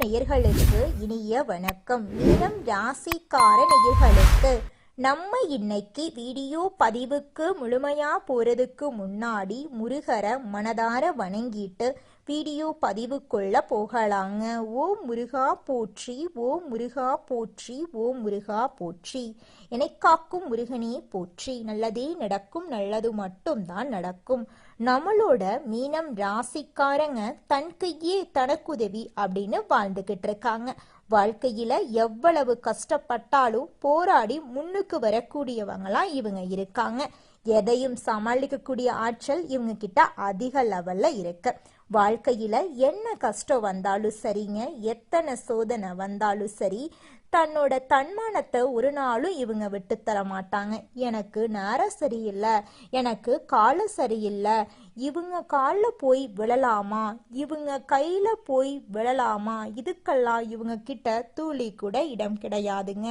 நேயர்களுக்கு இனிய வணக்கம். மீனம் ராசிக்கார நேயர்களுக்கு நம்ம இன்னைக்கு வீடியோ பதிவுக்கு முழுமையா போறதுக்கு முன்னாடி முருகரை மனதார வணங்கிட்டு வீடியோ பதிவுக்குள்ள போகலாங்க. ஓ முருகா போற்றி ஓ முருகா போற்றி ஓ முருகா போற்றி. என்னை காக்கும் முருகனே போற்றி. நல்லதே நடக்கும் நல்லது மட்டும்தான் நடக்கும். நம்மளோட மீனம் ராசிக்காரங்க தன் கையே தனக்குதவி அப்படின்னு வாழ்ந்துகிட்டு இருக்காங்க. வாழ்க்கையில எவ்வளவு கஷ்டப்பட்டாலும் போராடி முன்னுக்கு வரக்கூடியவங்களாம் இவங்க இருக்காங்க. எதையும் சமாளிக்கக்கூடிய ஆற்றல் இவங்க கிட்ட அதிக லெவல்ல இருக்கு. வாழ்க்கையில என்ன கஷ்டம் வந்தாலும் சரிங்க எத்தனை சோதனை வந்தாலும் சரி தன்னோட தன்மானத்தை ஒரு நாளும் இவங்க விட்டு தர மாட்டாங்க. எனக்கு நேரம் சரியில்லை எனக்கு காலம் சரியில்லை இவங்க காலில் போய் விழலாமா இவங்க கையில போய் விழலாமா இதுக்கெல்லாம் இவங்க கிட்ட தூளி கூட இடம் கிடையாதுங்க.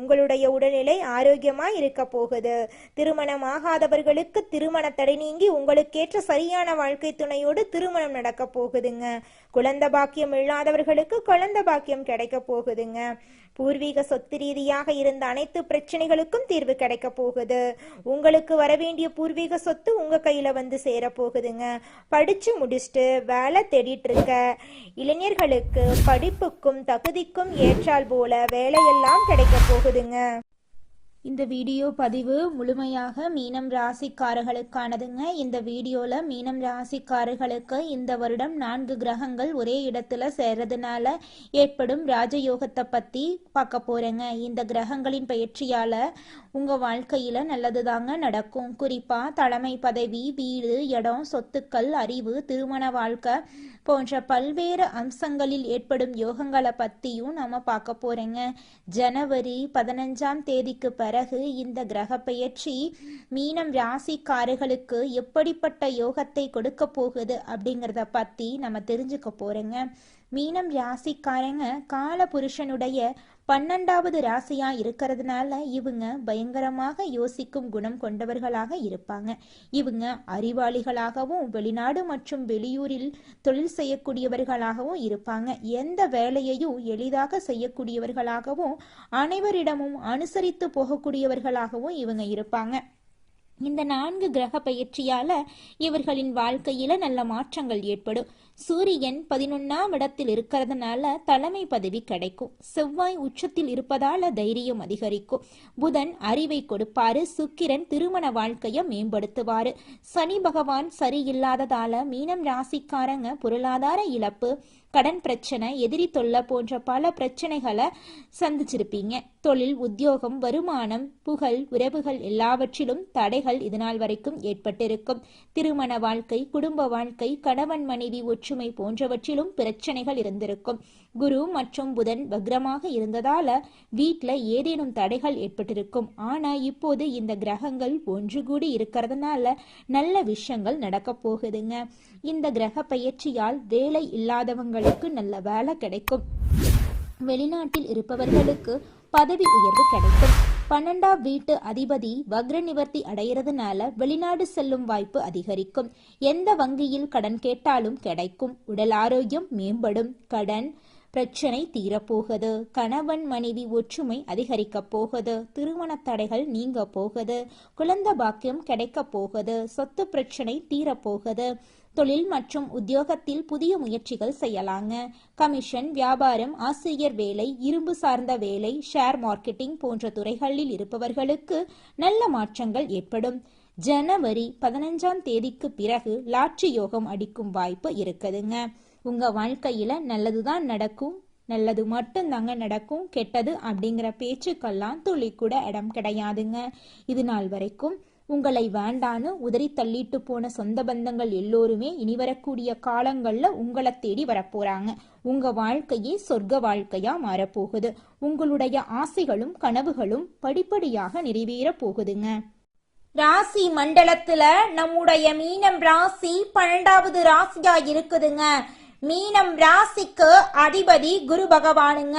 உங்களுடைய உடல்நிலை ஆரோக்கியமாக இருக்க போகுது. திருமணமாகாதவர்களுக்கு திருமண தடை நீங்கி உங்களுக்கேற்ற சரியான வாழ்க்கை துணையோடு திருமணம் நடக்க போகுதுங்க. குழந்த பாக்கியம் இல்லாதவர்களுக்கு குழந்த பாக்கியம் கிடைக்க போகுதுங்க. பூர்வீக சொத்து ரீதியாக இருந்த அனைத்து பிரச்சனைகளுக்கும் தீர்வு கிடைக்க போகுது. உங்களுக்கு வரவேண்டிய பூர்வீக சொத்து உங்க கையில வந்து சேர போகுதுங்க. படிச்சு முடிச்சுட்டு வேலை தேடிட்டு இருக்க இளைஞர்களுக்கு படிப்புக்கும் தகுதிக்கும் ஏற்றால் போல வேலையெல்லாம் கிடைக்க போகுதுங்க இந்த வீடியோ பதிவு முழுமையாக மீனம் ராசிக்காரர்களுக்கானதுங்க. இந்த வீடியோல மீனம் ராசிக்காரர்களுக்கு இந்த வருடம் நான்கு கிரகங்கள் ஒரே இடத்துல சேர்றதுனால ஏற்படும் ராஜயோகத்தை பத்தி பார்க்க போறேங்க. இந்த கிரகங்களின் பயிற்சியால உங்க வாழ்க்கையில நல்லதுதாங்க நடக்கும். குறிப்பா தலைமை பதவி வீடு இடம் சொத்துக்கள் அறிவு திருமண வாழ்க்கை போன்ற பல்வேறு அம்சங்களில் ஏற்படும் யோகங்களை பத்தியும் நாம பார்க்க போறேங்க. ஜனவரி பதினஞ்சாம் தேதிக்கு பிறகு இந்த கிரக பெயர்ச்சி மீனம் ராசிக்காரர்களுக்கு எப்படிப்பட்ட யோகத்தை கொடுக்க போகுது அப்படிங்கிறத பத்தி நம்ம தெரிஞ்சுக்க போறோங்க. மீனம் ராசிக்காரங்க கால புருஷனுடைய பன்னெண்டாவது ராசியா இருக்கிறதுனால இவங்க பயங்கரமாக யோசிக்கும் குணம் கொண்டவர்களாக இருப்பாங்க. இவங்க அறிவாளிகளாகவும் வெளிநாடு மற்றும் வெளியூரில் தொழில் செய்யக்கூடியவர்களாகவும் இருப்பாங்க. எந்த வேலையையும் எளிதாக செய்யக்கூடியவர்களாகவும் அனைவரிடமும் அனுசரித்து போகக்கூடியவர்களாகவும் இவங்க இருப்பாங்க. இந்த நான்கு கிரக பயிற்சியால இவர்களின் வாழ்க்கையில நல்ல மாற்றங்கள் ஏற்படும். சூரியன் பதினொன்னாம் இடத்தில் இருக்கிறதுனால தலைமை பதவி கிடைக்கும். செவ்வாய் உச்சத்தில் இருப்பதால தைரியம் அதிகரிக்கும். புதன் அறிவை கொடுப்பாரு. சுக்கிரன் திருமண வாழ்க்கையை மேம்படுத்துவாரு. சனி பகவான் சரியில்லாததால மீனம் ராசிக்காரங்க பொருளாதார இழப்பு கடன் பிரச்சனை எதிரி தொல்லை போன்ற பல பிரச்சனைகளை சந்திச்சிருப்பீங்க. தொழில் உத்தியோகம் வருமானம் புகழ் உறவுகள் எல்லாவற்றிலும் தடைகள் இதுநாள் வரைக்கும் ஏற்பட்டிருக்கும். திருமண வாழ்க்கை குடும்ப வாழ்க்கை கணவன் மனைவி ஒற்றுமை போன்றவற்றிலும் பிரச்சனைகள் இருந்திருக்கும். குரு மற்றும் புதன் வக்ரமாக இருந்ததால வீட்டில் ஏதேனும் தடைகள் ஏற்பட்டிருக்கும். ஆனா இப்போது இந்த கிரகங்கள் ஒன்று கூடி இருக்கிறதுனால நல்ல விஷயங்கள் நடக்க போகுதுங்க. இந்த கிரக பயிற்சியால் வேலை இல்லாதவங்களுக்கு நல்ல வேலை கிடைக்கும். வெளிநாட்டில் இருப்பவர்களுக்கு பதவி உயர்வு கிடைக்கும். பன்னெண்டாம் வீட்டு அதிபதி வக்ர நிவர்த்தி அடைகிறதுனால வெளிநாடு செல்லும் வாய்ப்பு அதிகரிக்கும். எந்த வங்கியில் கடன் கேட்டாலும் கிடைக்கும். உடல் ஆரோக்கியம் மேம்படும். கடன் பிரச்சனை தீரப்போகுது. கணவன் மனைவி ஒற்றுமை அதிகரிக்கப் போகுது. திருமண தடைகள் நீங்க போகுது. குழந்தை பாக்கியம் கிடைக்க போகுது. சொத்து பிரச்சனை தீரப்போகுது. தொழில் மற்றும் உத்தியோகத்தில் புதிய முயற்சிகள் செய்யலாங்க. கமிஷன் வியாபாரம் ஆசிரியர் வேலை இரும்பு சார்ந்த வேலை ஷேர் மார்க்கெட்டிங் போன்ற துறைகளில் இருப்பவர்களுக்கு நல்ல மாற்றங்கள் ஏற்படும். ஜனவரி பதினஞ்சாம் தேதிக்கு பிறகு லாட்சி யோகம் அடிக்கும் வாய்ப்பு இருக்குதுங்க. உங்க வாழ்க்கையில நல்லதுதான் நடக்கும் நல்லது மட்டும் தாங்க நடக்கும் கெட்டது அப்படிங்கிற பேச்சுக்கெல்லாம் துளி கூட இடம் கிடையாதுங்க. இது நாள் வரைக்கும் உங்களை வேண்டான்னு உதறி தள்ளிட்டு போன சொந்த பந்தங்கள் எல்லோருமே இனி வரக்கூடிய காலங்கள்ல உங்களை தேடி வரப்போறாங்க. உங்க வாழ்க்கையே சொர்க்க வாழ்க்கையா மாறப்போகுது. உங்களுடைய ஆசைகளும் கனவுகளும் படிப்படியாக நிறைவேற போகுதுங்க. ராசி மண்டலத்துல நம்முடைய மீனம் ராசி பன்னெண்டாவது ராசியா இருக்குதுங்க. மீனம் ராசிக்கு அதிபதி குரு பகவானுங்க.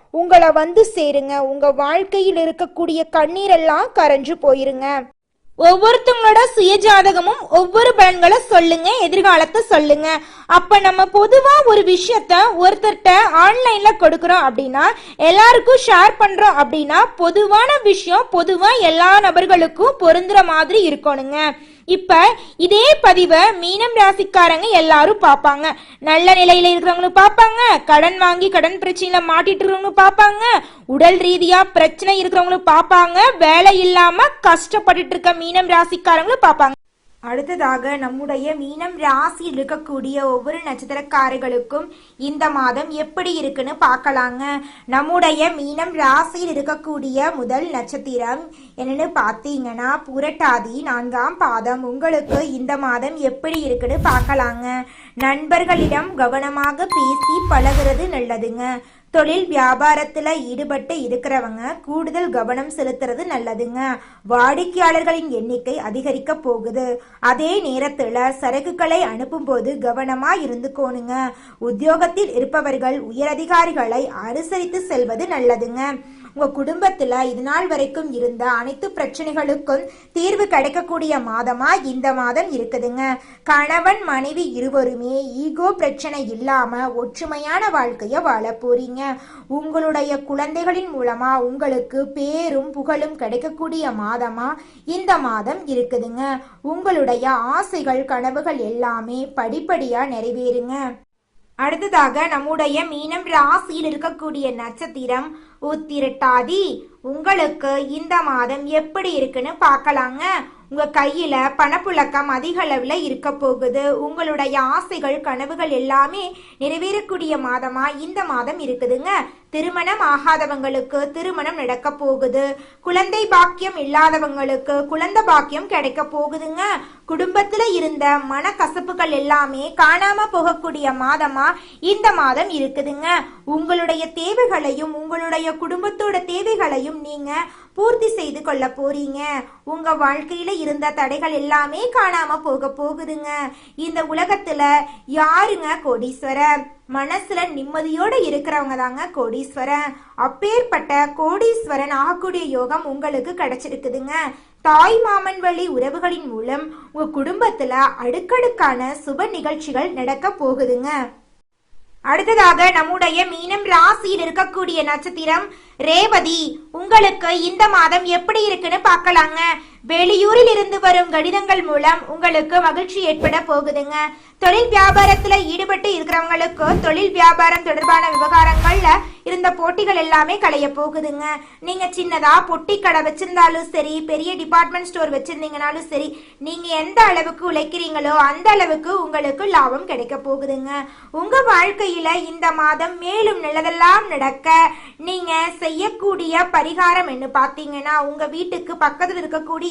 உங்களை வந்து சேருங்க. உங்க வாழ்க்கையில் இருக்கக்கூடிய கண்ணீரெல்லாம் கரைஞ்சு போயிருங்க. ஒவ்வொருத்தவங்களோட சுயஜாதகமும் ஒவ்வொரு பலன்களை சொல்லுங்க எதிர்காலத்தை சொல்லுங்க. அப்ப நம்ம பொதுவா ஒரு விஷயத்த ஒருத்தர்கிட்ட ஆன்லைன்ல கொடுக்கறோம் அப்படின்னா எல்லாருக்கும் ஷேர் பண்றோம் அப்படின்னா பொதுவான விஷயம் பொதுவா எல்லா நபர்களுக்கும் பொருந்துற மாதிரி இருக்கணுங்க. இப்ப இதே பதிவை மீனம் ராசிக்காரங்க எல்லாரும் பார்ப்பாங்க. நல்ல நிலையில இருக்கிறவங்களும் பார்ப்பாங்க. கடன் வாங்கி கடன் பிரச்சனையில மாட்டிட்டு இருக்கிறவங்களும் பார்ப்பாங்க. உடல் ரீதியா பிரச்சனை இருக்கிறவங்களும் பார்ப்பாங்க. வேலை இல்லாம கஷ்டப்பட்டுட்டு இருக்க மீனம் ராசிக்காரங்களும் பார்ப்பாங்க. அடுத்ததாக நம்முடைய மீனம் ராசியில் இருக்கக்கூடிய ஒவ்வொரு நட்சத்திரக்காரர்களுக்கும் இந்த மாதம் எப்படி இருக்குன்னு பார்க்கலாங்க. நம்முடைய மீனம் ராசியில் இருக்கக்கூடிய முதல் நட்சத்திரம் என்னன்னு பார்த்தீங்கன்னா புரட்டாதி நான்காம் பாதம். உங்களுக்கு இந்த மாதம் எப்படி இருக்குன்னு பார்க்கலாங்க. நண்பர்களிடம் கவனமாக பேசி பழகுறது நல்லதுங்க. தொழில் வியாபாரத்துல ஈடுபட்டு இருக்கிறவங்க கூடுதல் கவனம் செலுத்துறது நல்லதுங்க. வாடிக்கையாளர்களின் எண்ணிக்கை அதிகரிக்க போகுது. அதே நேரத்துல சரக்குகளை அனுப்பும்போது கவனமா இருந்துக்கோணுங்க. உத்தியோகத்தில் இருப்பவர்கள் உயரதிகாரிகளை அனுசரித்து செல்வது நல்லதுங்க. உங்க குடும்பத்துல இது நாள் வரைக்கும் இருந்த அனைத்து பிரச்சனைகளுக்கும் தீர்வு கிடைக்கக்கூடிய மாதமா இந்த மாதம் இருக்குதுங்க. கணவன் மனைவி இருவருமே ஈகோ பிரச்சனை இல்லாம ஒற்றுமையான வாழ்க்கைய வாழ போறீங்க. உங்களுடைய குழந்தைகளின் மூலமா உங்களுக்கு பேரும் புகழும் கிடைக்கக்கூடிய மாதமா? இந்த மாதம் இருக்குதுங்க. உங்களுடைய ஆசைகள் கனவுகள் எல்லாமே படிப்படியா நிறைவேறுங்க. அடுத்ததாக நம்முடைய மீனம் ராசியில் இருக்கக்கூடிய நட்சத்திரம் உத்திரட்டாதி. உங்களுக்கு இந்த மாதம் எப்படி இருக்குன்னு பார்க்கலாங்க. உங்க கையில பணப்புழக்கம் அதிக அளவுல இருக்க போகுது. உங்களுடைய ஆசைகள் கனவுகள் எல்லாமே நிறைவேறக்கூடிய மாதமா இந்த மாதம் இருக்குதுங்க. திருமணம் ஆகாதவங்களுக்கு திருமணம் நடக்க போகுது. குழந்தை பாக்கியம் இல்லாதவங்களுக்கு குழந்தை பாக்கியம் கிடைக்க போகுதுங்க. குடும்பத்துல இருந்த மனக்கசப்புகள் எல்லாமே காணாம போகக்கூடிய மாதமா இந்த மாதம் இருக்குதுங்க. உங்களுடைய தேவைகளையும் உங்களுடைய குடும்பத்தோட தேவைகளையும் நீங்க பூர்த்தி செய்து கொள்ள போறீங்க. உங்க வாழ்க்கையில இருந்த தடைகள் எல்லாமே காணாம போக போகுதுங்க. இந்த உலகத்துல யாருங்க கோடீஸ்வரர்? மனசுல நிம்மதியோட இருக்கிறவங்க தாங்க கோடீஸ்வரன். அப்பேற்பட்ட கோடீஸ்வரன் ஆகக்கூடிய யோகம் உங்களுக்கு கிடைச்சிருக்குதுங்க. தாய் மாமன் வழி உறவுகளின் மூலம் உங்க குடும்பத்துல அடுக்கடுக்கான சுப நிகழ்ச்சிகள் நடக்க போகுதுங்க. அடுத்ததாக நம்முடைய மீனம் ராசியில் இருக்கக்கூடிய நட்சத்திரம் ரேவதி. உங்களுக்கு இந்த மாதம் எப்படி இருக்குன்னு பார்க்கலாங்க. வெளியூரில் இருந்து வரும் கடிதங்கள் மூலம் உங்களுக்கு மகிழ்ச்சி ஏற்பட போகுதுங்க. தொழில் வியாபாரத்துல ஈடுபட்டு இருக்கிறவங்களுக்கு தொழில் வியாபாரம் தொடர்பான விவகாரங்கள்ல இருந்த போட்டிகள் எல்லாமே களைய போகுதுங்க. நீங்க சின்னதா பொட்டி கடை வச்சிருந்தாலும் சரி பெரிய டிபார்ட்மெண்ட் ஸ்டோர் வச்சிருந்தீங்கனாலும் சரி நீங்க எந்த அளவுக்கு உழைக்கிறீங்களோ அந்த அளவுக்கு உங்களுக்கு லாபம் கிடைக்க போகுதுங்க. உங்க வாழ்க்கையில இந்த மாதம் மேலும் நல்லதெல்லாம் நடக்க நீங்க செய்யக்கூடிய பரிகாரம் என்ன பார்த்தீங்கன்னா உங்க வீட்டுக்கு பக்கத்தில் இருக்கக்கூடிய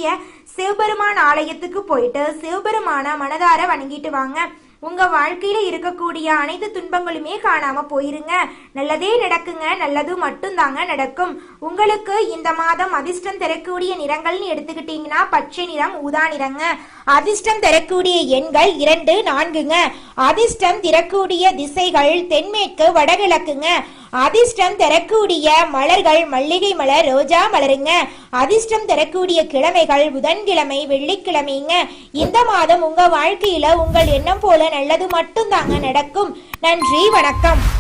சிவபெருமான் ஆலயத்துக்கு போயிட்டு சிவபெருமான மனதார வணங்கிட்டு வாங்க. உங்க வாழ்க்கையில இருக்கக்கூடிய அனைத்து துன்பங்களுமே காணாம போயிருங்க. நல்லதே நடக்குங்க. நல்லது மட்டும்தாங்க நடக்கும். உங்களுக்கு இந்த மாதம் அதிர்ஷ்டம் தரக்கூடிய நிறங்கள்னு எடுத்துக்கிட்டீங்கன்னா பச்சை நிறம் ஊதா நிறங்க. அதிர்ஷ்டம் தரக்கூடிய எண்கள் இரண்டு நான்குங்க. அதிர்ஷ்டம் திறக்கூடிய திசைகள் தென்மேற்கு வடகிழக்குங்க. அதிர்ஷ்டம் தரக்கூடிய மலர்கள் மல்லிகை மலர் ரோஜா மலருங்க. அதிர்ஷ்டம் தரக்கூடிய கிழமைகள் புதன்கிழமை வெள்ளிக்கிழமைங்க. இந்த மாதம் உங்க வாழ்க்கையில உங்கள் எண்ணம் போல நல்லது மட்டும்தாங்க நடக்கும். நன்றி வணக்கம்.